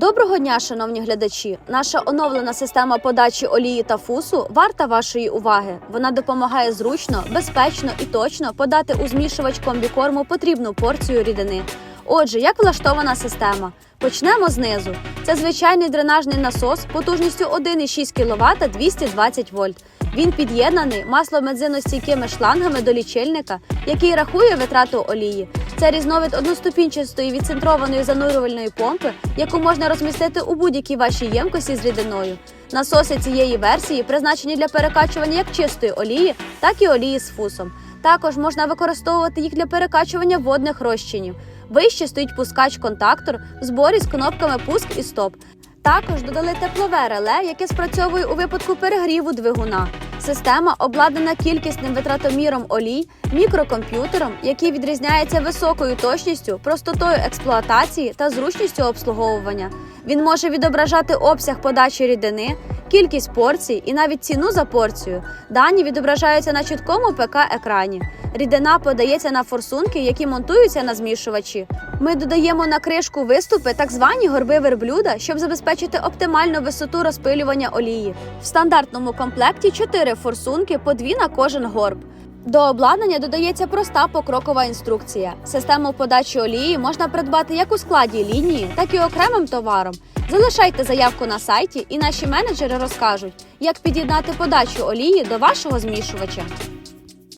Доброго дня, шановні глядачі! Наша оновлена система подачі олії та фусу варта вашої уваги. Вона допомагає зручно, безпечно і точно подати у змішувач комбікорму потрібну порцію рідини. Отже, як влаштована система? Почнемо знизу. Це звичайний дренажний насос потужністю 1,6 кВт 220 вольт. Він під'єднаний масломедзиностійкими шлангами до лічильника, який рахує витрату олії. Це різновид одноступінчастої відцентрованої занурювальної помпи, яку можна розмістити у будь-якій вашій ємкості з рідиною. Насоси цієї версії призначені для перекачування як чистої олії, так і олії з фусом. Також можна використовувати їх для перекачування водних розчинів. Вище стоїть пускач-контактор в зборі з кнопками пуск і стоп. Також додали теплове реле, яке спрацьовує у випадку перегріву двигуна. Система обладнана кількісним витратоміром олій, мікрокомп'ютером, який відрізняється високою точністю, простотою експлуатації та зручністю обслуговування. Він може відображати обсяг подачі рідини, кількість порцій і навіть ціну за порцію. Дані відображаються на чіткому ПК-екрані. Рідина подається на форсунки, які монтуються на змішувачі. Ми додаємо на кришку виступи так звані горби верблюда, щоб забезпечити оптимальну висоту розпилювання олії. В стандартному комплекті 4 форсунки по 2 на кожен горб. До обладнання додається проста покрокова інструкція. Систему подачі олії можна придбати як у складі лінії, так і окремим товаром. Залишайте заявку на сайті, і наші менеджери розкажуть, як під'єднати подачу олії до вашого змішувача.